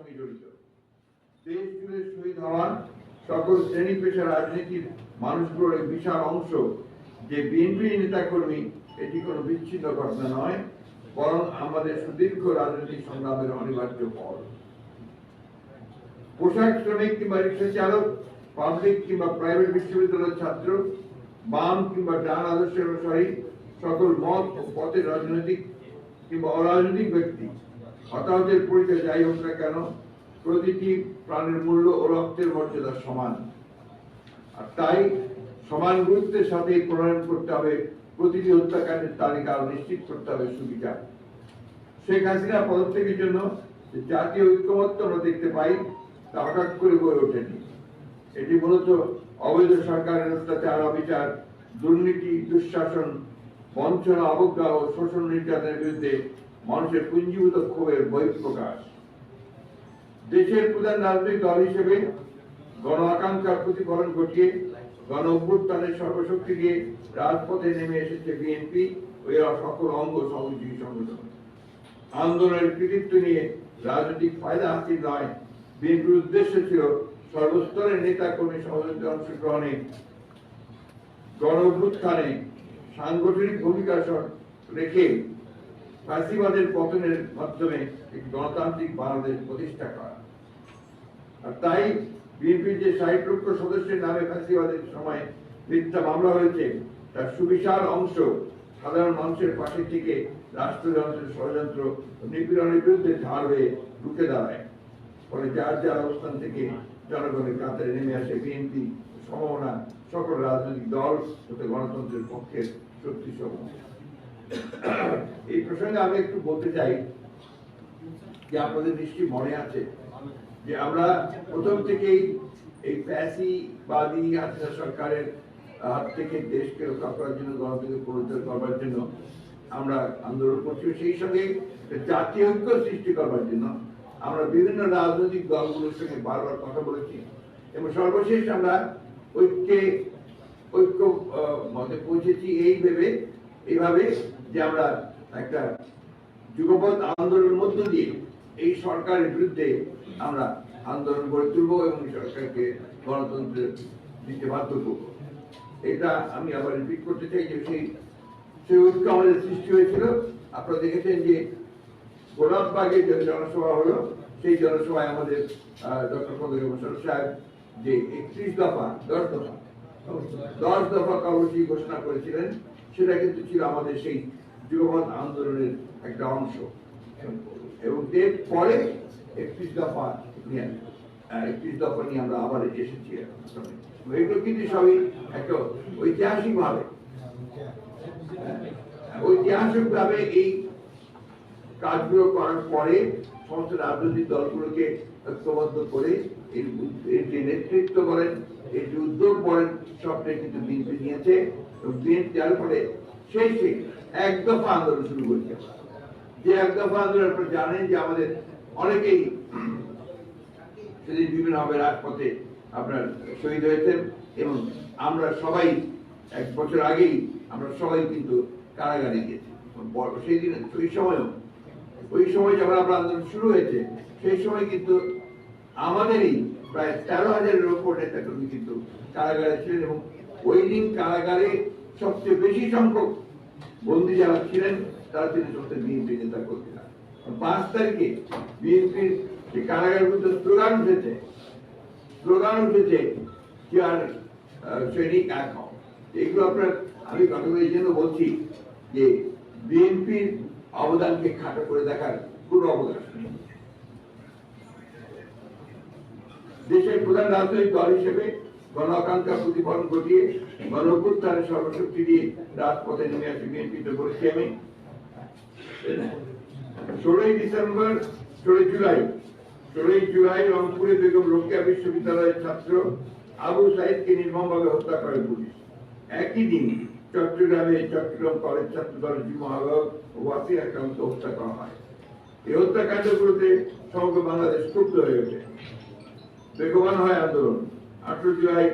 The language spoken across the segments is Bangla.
সঙ্গে জড়িত। দেশ জুড়ে শহীদ হওয়া সকল শ্রেণি পেশা রাজনীতির মানুষগুলোর এক বিশাল অংশ যে বিএনপি নেতা কর্মী এটি কোনো বিচ্ছিন্ন ঘটনা নয়, বরং আমাদের সুদীর্ঘ রাজনৈতিক সংগ্রামের অনিবার্য ফল পোশাক শ্রমিক কিংবা রিক্সা চালক, পাবলিক কিংবা প্রাইভেট বিশ্ববিদ্যালয়ের ছাত্র, বাম কিংবা ডান আদর্শের অনুসারী, সকল মত ও পথের রাজনৈতিক কিংবা অরাজনৈতিক ব্যক্তি হতাহতের পরিচয় যাই হোক না কেন, প্রতিটি প্রাণের মূল্য ও রক্তের মর্যাদা সমান। আর তাই সমান গুরুত্বের সাথে প্রণয়ন করতে হবে, প্রতিটি হত্যাকাণ্ডের তালিকা নিশ্চিত করতে হবে সুবিধা শেখ হাসিনা পদত্যাগের জন্য জাতীয় ঐক্যমত্য আমরা দেখতে পাই, তা হঠাৎ করে গড়ে ওঠেনি। এটি মূলত অবৈধ সরকারের অত্যাচার, অবিচার, দুর্নীতি, দুঃশাসন, বঞ্চনা, অবজ্ঞা ও শোষণ নির্যাতনের বিরুদ্ধে মানুষের পুঞ্জীভূত ক্ষোভের বহিঃপ্রকাশ। দেশের প্রধান রাজনৈতিক দল হিসেবে গণ আকাঙ্ক্ষার প্রতিফলন ঘটিয়ে গণ অভ্যুত্থানের সর্বশক্তি দিয়ে রাজপথে নেমে এসেছে বিএনপি ও এর সকল অঙ্গ সহযোগী সংগঠন। আন্দোলনের কৃতিত্ব নিয়ে রাজনৈতিক ফায়দা হাসিল নয়। বিএনপির উদ্দেশ্য ছিল সর্বস্তরের নেতা কর্মী সহযোগী অংশগ্রহণে গণ অভ্যুত্থানে সাংগঠনিক ভূমিকা রেখে ফাঁসিবাদের পতনের মাধ্যমে একটি গণতান্ত্রিক বাংলাদেশ প্রতিষ্ঠা করা। আর তাই বিএনপির যে ষাট লক্ষ সদস্যের নামে ফাঁসিবাদের সময় মিথ্যা মামলা হয়েছে, তার সুবিশাল অংশ সাধারণ মানুষের পাশে থেকে রাষ্ট্রযন্ত্রের ষড়যন্ত্র নিপীড়নের বিরুদ্ধে ঝাড় হয়ে রুখে দাঁড়ায়। ফলে যার যার অবস্থান থেকে জনগণের কাতারে নেমে আসে বিএনপি সম্ভাবনা সকল রাজনৈতিক দল, তথা গণতন্ত্রের পক্ষের শক্তি সমূহ এই প্রসঙ্গে আমি একটু বলতে চাই যে আপনাদের নিশ্চয়ই মনে আছে যে আমরা প্রথম থেকেই এই ফ্যাসিবাদী হাসিনা সরকারের হাত থেকে দেশকে রক্ষা করার জন্য গণতন্ত্র পুনরুদ্ধার করবার জন্য আমরা আন্দোলন করছি সেই সঙ্গে জাতীয় ঐক্য সৃষ্টি করবার জন্য আমরা বিভিন্ন রাজনৈতিক দলগুলোর সঙ্গে বারবার কথা বলেছি এবং সর্বশেষ আমরা ঐক্যে ঐক্য মতে পৌঁছেছি এই ভেবে এইভাবে যে আমরা একটা যুগপৎ আন্দোলনের মধ্য দিয়ে এই সরকারের বিরুদ্ধে আমরা আন্দোলন গড়ে তুলবো এবং সরকারকে গণতন্ত্রের দিতে বাধ্য করব। এটা আমি আবার রিপিট করতে চাই যে সেই সেই ঐক্য আমাদের সৃষ্টি হয়েছিল। আপনারা দেখেছেন যে গোলাপবাগে যে জনসভা হলো, সেই জনসভায় আমাদের ডক্টর ফজল হোসেন সাহেব যে একত্রিশ দফা, দশ দফা দশ দফা কর্মসূচি ঘোষণা করেছিলেন, সেটা কিন্তু ছিল আমাদের সেই যুগপৎ আন্দোলনের একটা অংশ। এবং এর পরে একত্রিশ দফা নিয়ে একত্রিশ দফা নিয়ে আমরা আবার এসেছি এগুলো কিন্তু সবই একটা ঐতিহাসিক ভাবে ঐতিহাসিক ভাবে এই কাজগুলো করার পরে সমস্ত রাজনৈতিক দলগুলোকে ঐক্যবদ্ধ করে এর যে নেতৃত্ব বলেন, এর যে উদ্যোগ করেন সবটাই কিন্তু বিএনপি নিয়েছে। এবং বিএনপি যার ফলে শেষে এক দফা আন্দোলন শুরু করেছে। যে এক দফা আন্দোলন আপনারা জানেন যে আমাদের অনেকেই সেদিন বিভিন্ন ভাবে রাজপথে আপনার শহীদ হয়েছেন এবং আমরা সবাই এক বছর আগেই আমরা সবাই কিন্তু কারাগারে গিয়েছি। সেই দিন ওই সময়ও, ওই সময় যখন আমরা আন্দোলন শুরু হয়েছে, সেই সময় কিন্তু আমাদেরই প্রায় তেরো হাজারের ওপর নেতাকর্মী কিন্তু কারাগারে ছিলেন এবং ওই দিন কারাগারে সবচেয়ে বেশি সংখ্যক বন্দী যারা ছিলেন, তারা ছিলেন সবচেয়ে বিএনপি নেতা কর্মীরা পাঁচ তারিখে বিএনপির যে কারাগারের বিরুদ্ধে স্লোগান উঠেছে স্লোগান উঠেছে, কি আর সৈনিক হও এগুলো আপনার, আমি কথাগুলো এই জন্য বলছি যে বিএনপির অবদানকে খাটো করে দেখার কোনো অবদান দেশের প্রধান রাজনৈতিক দল হিসেবে গণ আকাঙ্ক্ষা প্রতিফলন ঘটিয়ে গণ অভ্যুত্থানের সর্বশক্তি দিয়ে রাজপথে নেমে আসে বিএনপি তো বলেছি আমি। ষোলোই ডিসেম্বর, ষোলোই জুলাই। ষোলোই জুলাই রংপুরে বেগম রোকেয়া বিশ্ববিদ্যালয়ের ছাত্র আবু সাইদকে নির্মমভাবে হত্যা করে পুলিশ। একই দিন চট্টগ্রামে চট্টগ্রাম কলেজ ছাত্র দলের যুব আহ্বায়ক ওয়াসি আক্রান্ত হত্যা করা হয়। এই হত্যাকাণ্ডগুলোতে সমগ্র বাংলাদেশ ক্ষুব্ধ হয়ে ওঠে। বেগবান হয় আন্দোলন। আঠারো জুলাই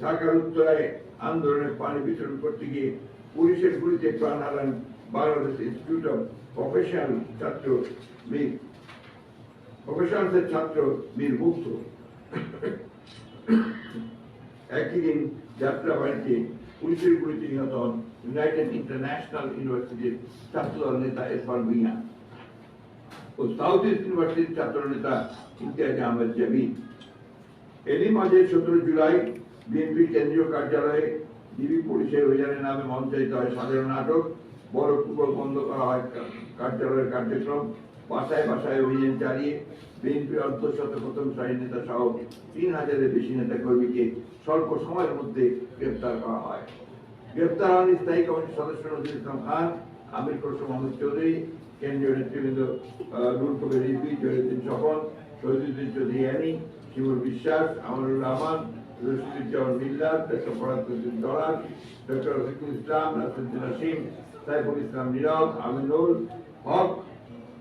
ঢাকার উত্তরায় আন্দোলনের পানি বিতরণ করতে গিয়ে পুলিশের গুলিতে প্রাণ হারান বাংলাদেশ ইনস্টিটিউট অফ প্রফেশনাল ছাত্র মীর। প্রফেশনালসের ছাত্র বীর মুক্ত। একই দিন যাত্রাবাড়িতে পুলিশের গুলিতে নিহত হন ইউনাইটেড ইন্টারন্যাশনাল ইউনিভার্সিটির ছাত্রদল নেতা এরফান ভুইয়া ও সাউথ ইস্ট ইউনিভার্সিটির ছাত্র নেতা ইমতিয়াজ আহমেদ জাবিদ এরই মাঝে সতেরো জুলাই বিএনপি কেন্দ্রীয় কার্যালয়ে ডিবি পুলিশের অভিযানের নামে মঞ্চায়িত হয় সাধারণ নাটক। বড় কুকুর বন্ধ করা হয় কার্যালয়ের কার্যক্রম। বাসায় বাসায় অভিযান চালিয়ে বিএনপি অর্ধশত প্রথম সারির নেতা সহ তিন হাজারের বেশি নেতা কর্মীকে স্বল্প সময়ের মধ্যে গ্রেপ্তার করা হয়। গ্রেপ্তার হন স্থায়ী কমিটির সদস্য নজরুল ইসলাম খান, আমির খসরু মোহাম্মদ চৌধুরী, কেন্দ্রীয় নেতৃবৃন্দ নূর রিজভি জহিরুদ্দিন শহীদুদ্দিন চৌধুরী আনি শিমুল বিশ্বাস আমরুল রহমান রশিদুজ্জামান মিল্লাত ডক্টর ফরাদুদ্দিন দলাল ডক্টর রফিকুল ইসলাম নাসিরুদ্দিন আসিম সাইফুল ইসলাম নীরব আমিনুল হক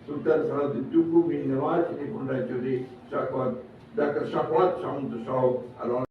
সুলতান সালাউদ্দিন টুকু মিন নেওয়াজ নিপুণ রায় চৌধুরী ডাক্তার শাকওয়াত সামন্ত সহ আরও